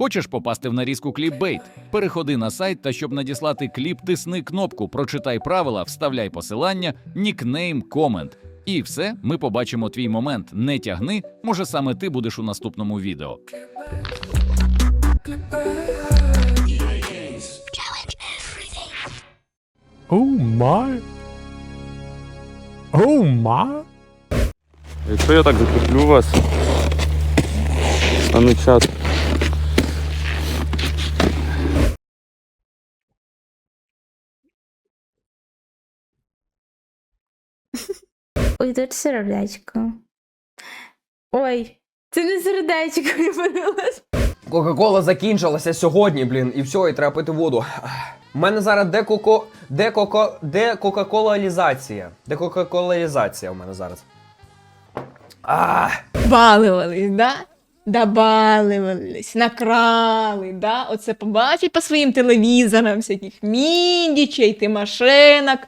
Хочеш попасти в нарізку кліпбейт? Переходи на сайт та щоб надіслати кліп, тисни кнопку, прочитай правила, вставляй посилання, нікнейм, комент. І все, ми побачимо твій момент. Не тягни, може саме ти будеш у наступному відео. Оу май. Оу май. Якщо я так закріплю вас, стане час. Ой, тут сердечко. Ой, це не сердечко, я подивилась. Кока-кола закінчилася сьогодні, блін, і все, і треба пити воду. У мене зараз де коко. Де кока-колалізація. Де кока-колалізація у мене зараз. А, Баливались, да? Даваливались. накрали, да? Оце побачить по своїм телевізорам всяких міндічей, тимошенок,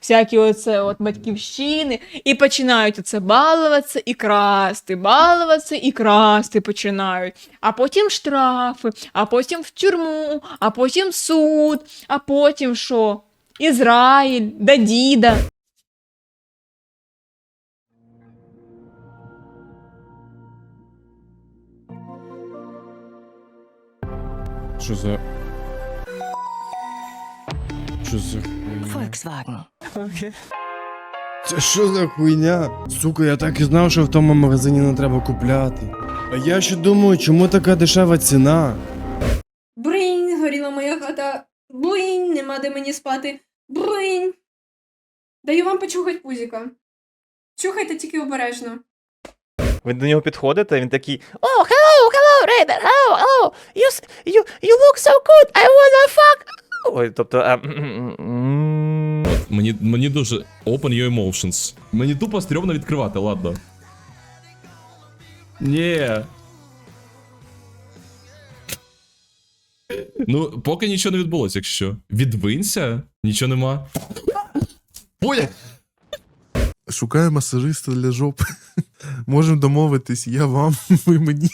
всякі оце от батьківщини, і починають оце балуватися і красти, балуватися і красти починають. А потім штрафи, а потім в тюрму, а потім суд, а потім що? Ізраїль, да діда. Що за. Що за. Volkswagen. Це що за хуйня? Сука, я так і знав, що в тому магазині не треба купляти. А я ще думаю, чому така дешева ціна? Бринь, згоріла моя хата. Блинь, нема де мені спати. Блинь. Даю вам почухать пузіка. Чухайте тільки обережно. Ви до нього підходите, він такий О, hello, hello, Raider, hello, hello, you, you, you look so good, I wanna fuck. Ой, тобто, а, м, м, м, Мені, мені дуже open your emotions. Мені тупо стрьомно відкривати, ладно. Ні. Ну, поки нічого не відбулося, якщо. Відвинься, нічого нема. Поля! Шукаю масажиста для жопи. Можемо домовитись, я вам, ви мені.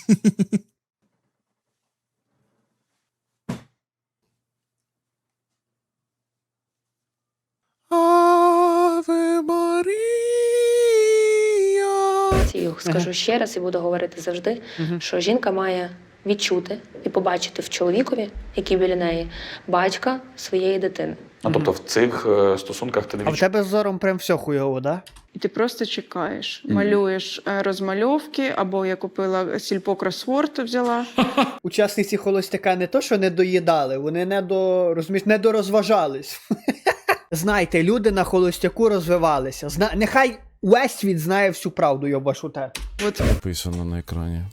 Скажу ще раз і буду говорити завжди, що жінка має відчути і побачити в чоловікові, який біля неї, батька своєї дитини. Ну, тобто в цих е, стосунках ти не А в тебе з зором прям все хуйово, да? І ти просто чекаєш, малюєш е, розмальовки, або я купила сільпо кросворд взяла. Учасниці холостяка не то, що не доїдали, вони не до розумієш, не дорозважались. Знайте, люди на холостяку розвивалися. Зна... Нехай весь світ знає всю правду, йобашу те. От Написано на екрані.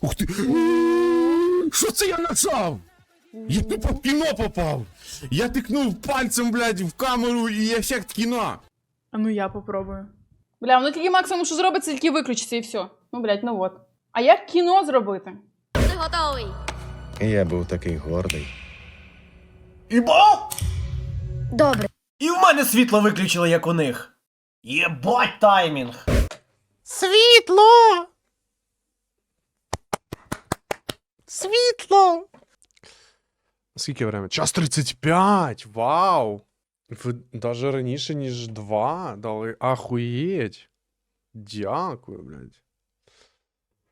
Ух ти! Що це я нажав? Я тупо в кіно попав! Я тикнув пальцем, блядь, в камеру і ефект кіно! А ну я попробую. Бля, ну тільки максимум, що зробить, це тільки виключиться і все. Ну, блядь, ну от. А як кіно зробити? Я був такий гордий. Ібо! Добре. Мене світло виключили, як у них. Єбать таймінг! Світло! Світло! Скільки время? Час 35! Вау! Ви даже раніше, ніж 2 дали. Ахуєть! Дякую, блядь.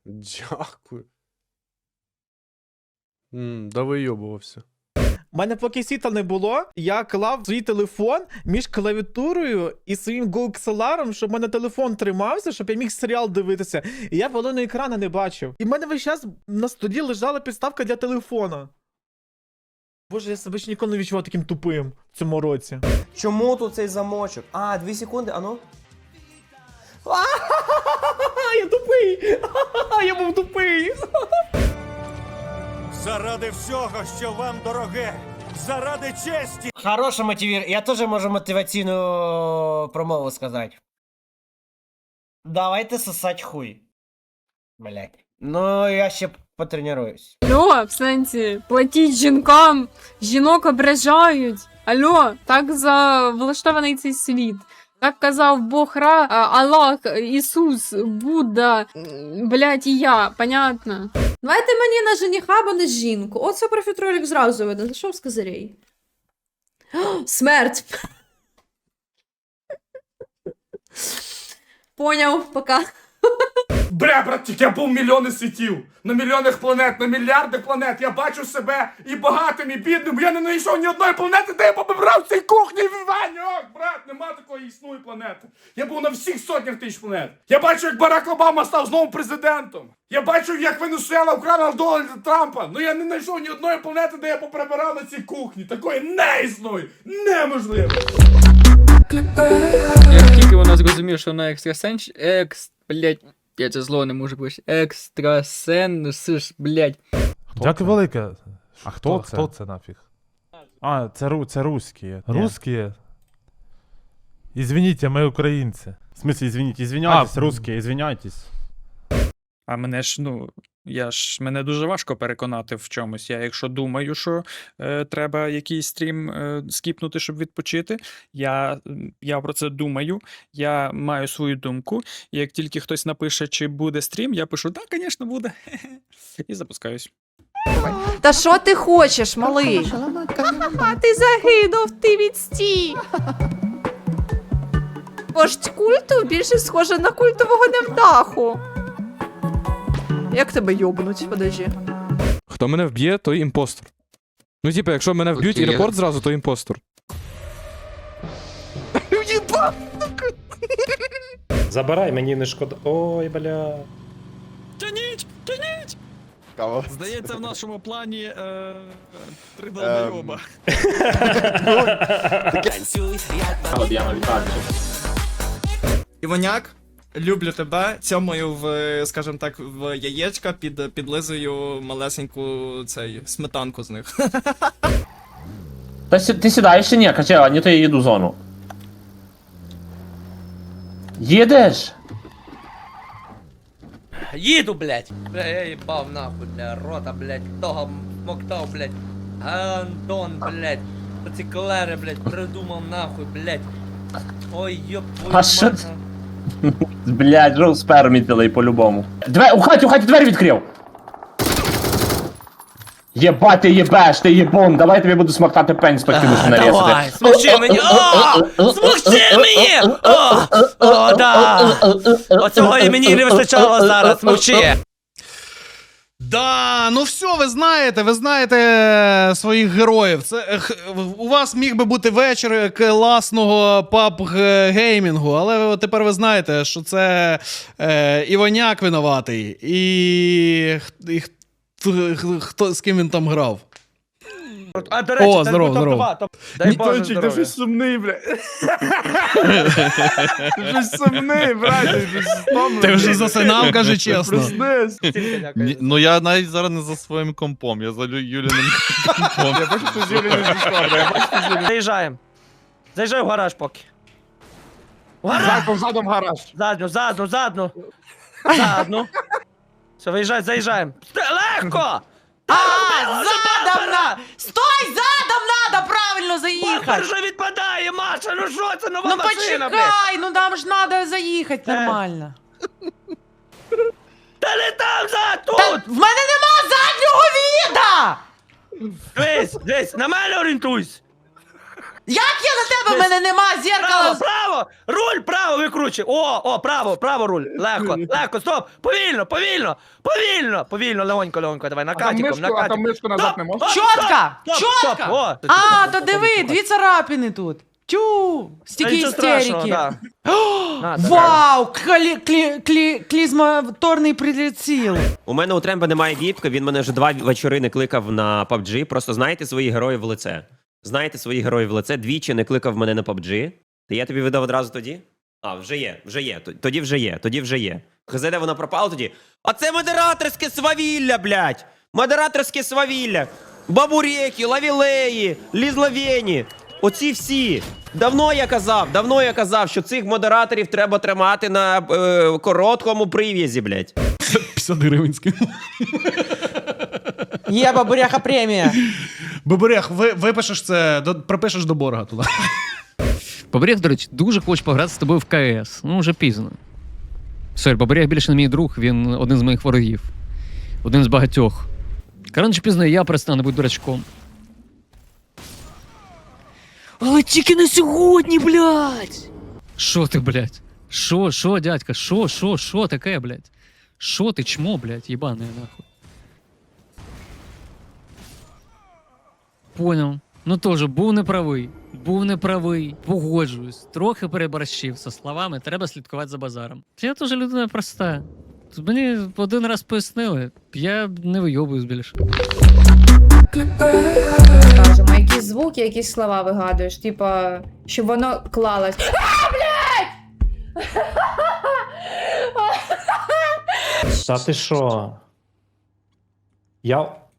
Дякую. М, да вийобувався. У мене поки світла не було, я клав свій телефон між клавіатурою і своїм GoXLR, щоб в мене телефон тримався, щоб я міг серіал дивитися. І я половину екрана не бачив. І в мене весь час на столі лежала підставка для телефона. Боже, я себе ще ніколи не відчував таким тупим в цьому році. Чому тут цей замочок? А, дві секунди, а ну. А, я тупий! Я був тупий! Заради всього, що вам дороге, заради честі. Хороша мотивір. Я теж можу мотиваційну промову сказати. Давайте сосать хуй. Блять. Ну, я ще потренуюсь. Алло, в сенсі, платіть жінкам, жінок ображають. Алло, так за влаштований цей світ. Як казав Бог Ра, Аллах, Ісус, Будда, блядь, і я, понятно? Давайте мені на жениха бо на жінку. Оце профітролік зразу видно. Зайшов з козирей. Смерть. Поняв, пока. Бля, братчик, я був мільйони світів. На мільйонах планет, на мільярди планет. Я бачу себе і багатим, і бідним. Я не знайшов ні одної планети, де я побрав в цій кухні Ваньок! Брат, нема такої існує планети. Я був на всіх сотнях тисяч планет. Я бачу, як Барак Обама став знову президентом. Я бачив, як Венесуела вкрала Дональда Трампа. Ну я не знайшов ні одної планети, де я поприбирав на цій кухні. Такої не існує. Неможливо. Як тільки вона зрозуміла, що вона екстрасенс... Екс... Блять, я це зло не можу пишати. Екстрасенс, блять. Дякую велике. А хто це? Хто це нафіг? А, це, ру, це русські. Русські? Извините, ми українці. В смысле, извините, извиняйтесь, А, русские, извиняйтесь. А мене ж, ну, я ж мене дуже важко переконати в чомусь. Я якщо думаю, що е, треба якийсь стрім е, скіпнути, щоб відпочити, я, я про це думаю, я маю свою думку. І як тільки хтось напише, чи буде стрім, я пишу, так, звісно, буде. І запускаюсь. Та що ти хочеш, малий? А ти загинув, ти відстій. Вождь культу більше схоже на культового невдаху. Як тебе йобнуть? Подожди. Хто мене вб'є, той імпостер. Ну, типу, якщо мене вб'ють і Окей. репорт зразу, то імпостер. Забирай, мені не шкода. Ой, бля. Тяніть! Тяніть! Здається, в нашому плані е, три долбойоба. Іваняк, люблю тебе. Цьомаю в, скажімо так, в яєчка, під, підлизую малесеньку цей сметанку з них. Та ти сідаєш чи ні? Каче, а не то я їду в зону. Їдеш? Їду, блядь! Бля, я їбав нахуй, бля, рота, блядь, того моктав, блядь. Антон, блядь. Ці клери, блядь, придумав нахуй, блядь. Ой, йоп, твою А що мать, це? Блядь, жов спермітили по-любому. Две... У хаті, у хаті двері відкрив! Єбать, ти єбеш, ти єбон, давай я тобі буду смоктати пень з покинуш мене Давай, смокчи мені! О! Смокчи мені! О! О, да! Оцього і мені не вистачало зараз, смокчи! Да, ну все, ви знаєте, ви знаєте е, своїх героїв. Це е, у вас міг би бути вечір класного паб геймінгу, але тепер ви знаєте, що це е, Іваняк винуватий, і, і хто з ким він там грав. А, до речі, О, це здорово, здорово. топ- Дай Боже здоров'я. сумний, бля. Ти щось сумний, брат, ти щось стомлений. Ти вже засинав, кажи чесно. Проснись. Тільки дякую. Ну я навіть зараз не за своїм компом, я за Юліним компом. Я бачу, що Юлі не Дискорда, я бачу, що Юлі... Заїжджаємо. Заїжджай в гараж поки. В гараж! Задом, задом гараж. Задну, задну, задну. Задну. Все, виїжджай, заїжджаємо. Ст- Легко! А, задом надо! Стой, задом надо правильно Бампер вже відпадає, Маша, ну що це нова Ну машина, блядь? почекай, ну нам ж надо заїхати Е. нормально. Та не там, за тут! В мене нема заднього віда! Дивись, дивись, на мене орієнтуйся. Як я на тебе? В мене нема Право, зеркала. право! Руль право викручуй! О, о, право, право руль. Легко, легко, стоп! Повільно, повільно, повільно, повільно, легонько, легонько, давай, накатиком, накатиком. мишку назад не можна? Чотко. О, А, то диви, дві царапини тут. Тю, стільки нічого страшного, істерики. да. На, давай. Вау, клі, клі, клі, клізмоторний приціл. У мене у Тремба немає віпки, він мене вже два вечори не кликав на PUBG. Просто знаєте своїх героїв в лице. Знаєте своїх героїв в лице, двічі не кликав мене на PUBG. Та я тобі видав одразу тоді? А, вже є, вже є. Тоді вже є, тоді вже є. Хз, де вона пропала тоді? А це модераторське свавілля, блядь! Модераторське свавілля! Бабуреки, лавілеї, лізловені. Оці всі. Давно я казав, давно я казав, що цих модераторів треба тримати на е, короткому прив'язі, блядь. 50 гривенський. Є бабуряха премія. Боберех, ви, випишеш це, до, припишеш до борга туди. Боберех, до речі, дуже хоче пограти з тобою в КС. Ну, вже пізно. Сорі, Боберех більше не мій друг, він один з моїх ворогів. Один з багатьох. Рано пізно я перестану бути дурачком. Але тільки на сьогодні, блядь! Що ти, блядь? Що, що, дядька? Що, що, що таке, блядь? Що ти, чмо, блядь, їбане, нахуй? Поняв. Ну тоже, був неправий. Був неправий. Погоджуюсь. Трохи переборщив за словами, треба слідкувати за базаром. Я дуже людина проста. Мені один раз пояснили, я не вийобуюсь більше. Кажемо, якісь звуки, якісь слова вигадуєш, типа, щоб воно клалось. А, блядь! Та ти що? Я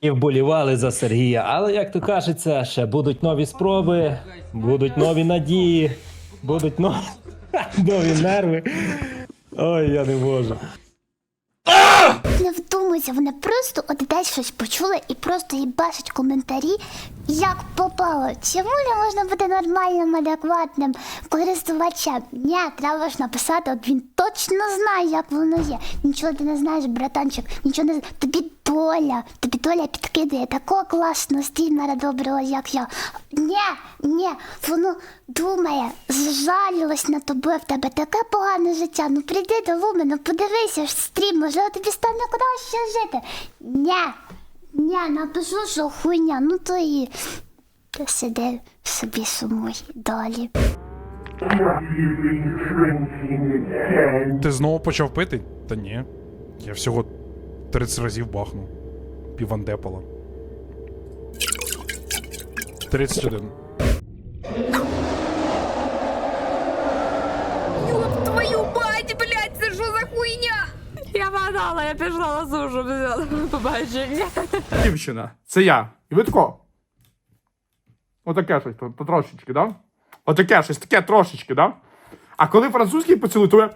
І вболівали за Сергія. Але, як то кажеться, ще будуть нові спроби, будуть нові надії, будуть нові, нові нерви. Ой, я не можу. Не вдумуйся, вони просто от десь щось почули і просто їбашать коментарі, як попало. Чому не можна бути нормальним, адекватним користувачем? Ні, треба ж написати, от він точно знає, як воно є. Нічого ти не знаєш, братанчик, нічого не знаєш. Тобі доля, тобі доля підкидає такого класного стрімера доброго, як я. Ні, ні, воно думає, зжалілось на тобою, в тебе таке погане життя. Ну прийди до Лумена, подивися ж стрім, можливо тобі стане краще жити. Ні, ні, напишу, що хуйня, ну то і сиди собі сумуй далі. Ти знову почав пити? Та ні. Я всього 30 разів бахнув. Півандепала. 31. Ёб твою мать, блядь, це що за хуйня? Я вгадала, я пішла на сушу, взяла побачення. Дівчина, це я. І ви тако. Отаке щось, то, то трошечки, да? Отаке щось, таке трошечки, да? А коли французький поцілуй, то ви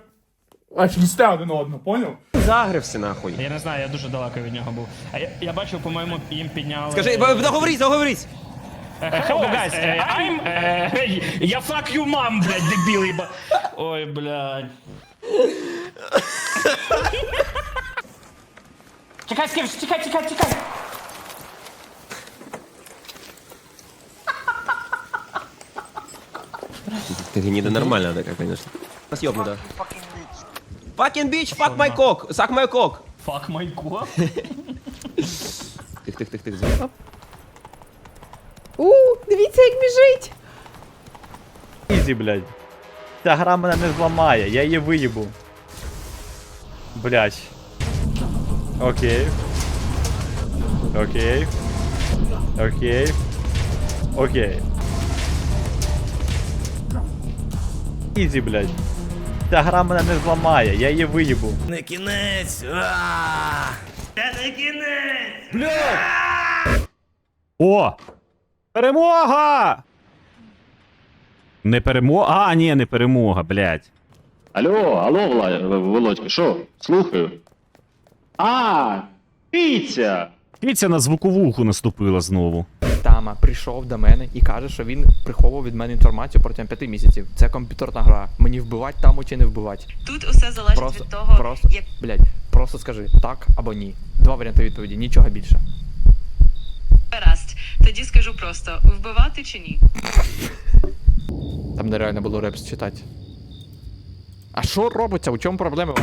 аж їсте один одного, поняв? Загрився нахуй. Я не знаю, я дуже далеко від нього був. А я, я бачив, по-моєму, їм підняли. Скажи, б- договорись, договорись. Hello, guys, uh, I'm... Uh, я fuck you mom, блядь, дебіл, їба. Ой, блядь. Чекай, Скіф, чекай, чекай, чекай. Ти гніда нормальна така, звісно. Нас йобнута. Fucking bitch, fuck my cock, suck my cock. Fuck my god. Тих, тих, тих, тих, звук. У, дивіться, як біжить. Ізі, блядь. Ця гра мене не зламає, я її виїбу. Блядь. Окей. Окей. Окей. Окей. Ізі, блядь. Ця гра мене не зламає, я її виїбу. Не кінець. Це не кінець. О! Перемога! Не перемога. А, ні, не перемога, блядь. Алло, алло, Володька, що? Слухаю. А, піця! Піця на звуковуху наступила знову. Тама прийшов до мене і каже, що він приховував від мене інформацію протягом п'яти місяців. Це комп'ютерна гра. Мені вбивати таму чи не вбивати. Тут усе залежить Просто, просто, блядь, просто скажи так або ні. Два варіанти відповіді, нічого більше. Гаразд, тоді скажу просто, вбивати чи ні? Там нереально було репс читати. А що робиться? У чому проблема?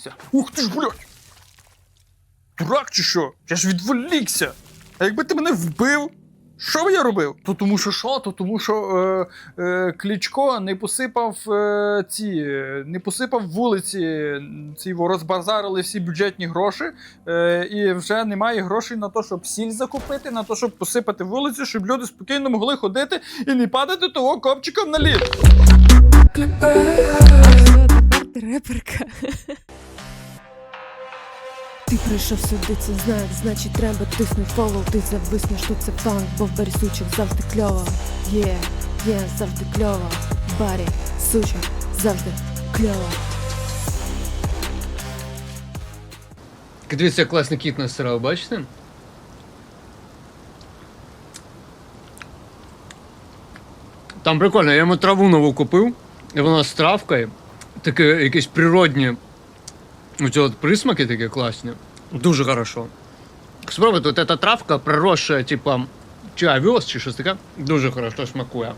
Все. Ух ти ж, блядь! Дурак чи що? Я ж відволікся. А якби ти мене вбив, що б я робив? То тому що що? То тому що е, е, Кличко не посипав е, ці, не посипав вулиці, ці розбазарили всі бюджетні гроші, е, і вже немає грошей на те, щоб сіль закупити, на те, щоб посипати вулицю, щоб люди спокійно могли ходити і не падати того копчиком на лід. Ти реперка. Ти прийшов сюди, це знак, значить треба тиснуть фоллоу, ти зависнеш, що це фанк, бо в барі сучок завжди кльово. Є, є, завжди кльово. В барі сучок завжди кльово. Дивіться, класний кіт насирав, бачите? Там прикольно, я йому траву нову купив, і вона з травкою, таке якісь природні. Оці от присмаки такі класні. Дуже хорошо. Спробуйте, от ця травка проросша, типа, чи овес, чи щось таке, дуже хорошо смакує.